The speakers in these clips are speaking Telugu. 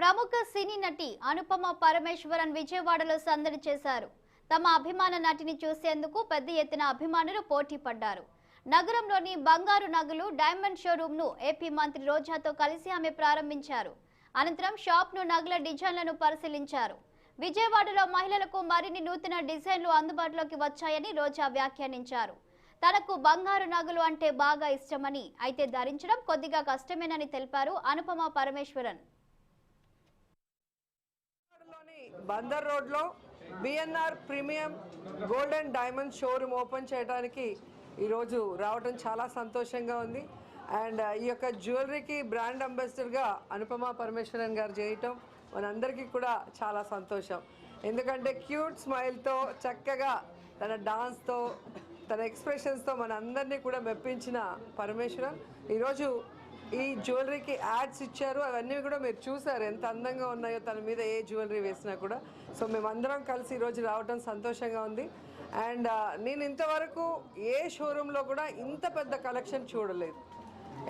ప్రముఖ సినీ నటి అనుపమ పరమేశ్వరన్ విజయవాడలో సందడి చేశారు. తమ అభిమాన నటిని చూసేందుకు పెద్ద ఎత్తున అభిమానులు పోటీ పడ్డారు. నగరంలోని బంగారు నగలు డైమండ్ షోరూమ్ను ఏపీ మంత్రి రోజాతో కలిసి ఆమె ప్రారంభించారు. అనంతరం షాప్ను నగల డిజైన్లను పరిశీలించారు. విజయవాడలో మహిళలకు మరిన్ని నూతన డిజైన్లు అందుబాటులోకి వచ్చాయని రోజా వ్యాఖ్యానించారు. తనకు బంగారు నగలు అంటే బాగా ఇష్టమని అయితే ధరించడం కొద్దిగా కష్టమేనని తెలిపారు అనుపమ పరమేశ్వరన్. బందర్ రోడ్లో BNR premium gold and diamond showroom open చేయడానికి ఈరోజు రావడం చాలా సంతోషంగా ఉంది. అండ్ ఈ యొక్క జ్యువెలరీకి బ్రాండ్ అంబాసిడర్గా అనుపమ పరమేశ్వరన్ గారు చేయటం మనందరికీ కూడా చాలా సంతోషం. ఎందుకంటే క్యూట్ స్మైల్తో చక్కగా తన డాన్స్తో తన ఎక్స్ప్రెషన్స్తో మన అందరినీ కూడా మెప్పించిన పరమేశ్వరన్. ఈరోజు ఈ జ్యువెలరీకి యాడ్స్ ఇచ్చారు. అవన్నీ కూడా మీరు చూసారు. ఎంత అందంగా ఉన్నాయో తన మీద ఏ జ్యువెలరీ వేసినా కూడా. సో మేమందరం కలిసి ఈరోజు రావడం సంతోషంగా ఉంది. అండ్ నేను ఇంతవరకు ఏ షోరూంలో కూడా ఇంత పెద్ద కలెక్షన్ చూడలేదు.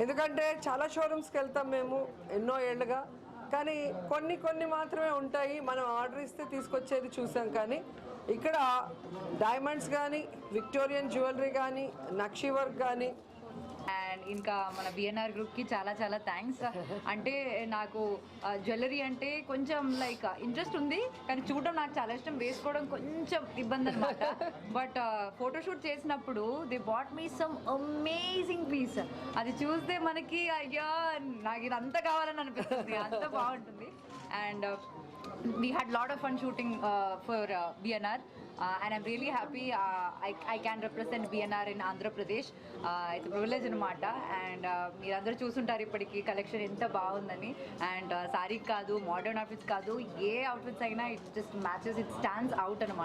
ఎందుకంటే చాలా షోరూమ్స్కి వెళ్తాం మేము ఎన్నో ఏళ్ళుగా. కానీ కొన్ని కొన్ని మాత్రమే ఉంటాయి. మనం ఆర్డర్ ఇస్తే తీసుకొచ్చేది చూసాం కానీ. ఇక్కడ డైమండ్స్ కానీ విక్టోరియన్ జ్యువెలరీ కానీ నక్షి వర్క్ కానీ అండ్ ఇంకా మన బిఎన్ఆర్ గ్రూప్కి చాలా చాలా థ్యాంక్స్ అంటే నాకు జ్యువెలరీ అంటే కొంచెం లైక్ ఇంట్రెస్ట్ ఉంది కానీ చూడడం నాకు చాలా ఇష్టం. వేసుకోవడం కొంచెం ఇబ్బంది అనమాట బట్ ఫోటోషూట్ చేసినప్పుడు they bought me some amazing piece అది చూస్తే మనకి అయ్యా నాకు ఇది అంత కావాలని అనిపిస్తుంది. అంత బాగుంటుంది. And we had lot of fun shooting for BNR and I'm really happy I I can represent BNR in Andhra Pradesh it's privilege అనమాట కూడా అండ్ మీరందరూ చూసుంటారు ఇప్పటికి కలెక్షన్ ఎంత బాగుందని. అండ్ సారీ కాదు మోడర్న్ అవుట్ఫిట్స్ కాదు ఏ అవుట్ఫిట్స్ అయినా it just matches it stands out అనమాట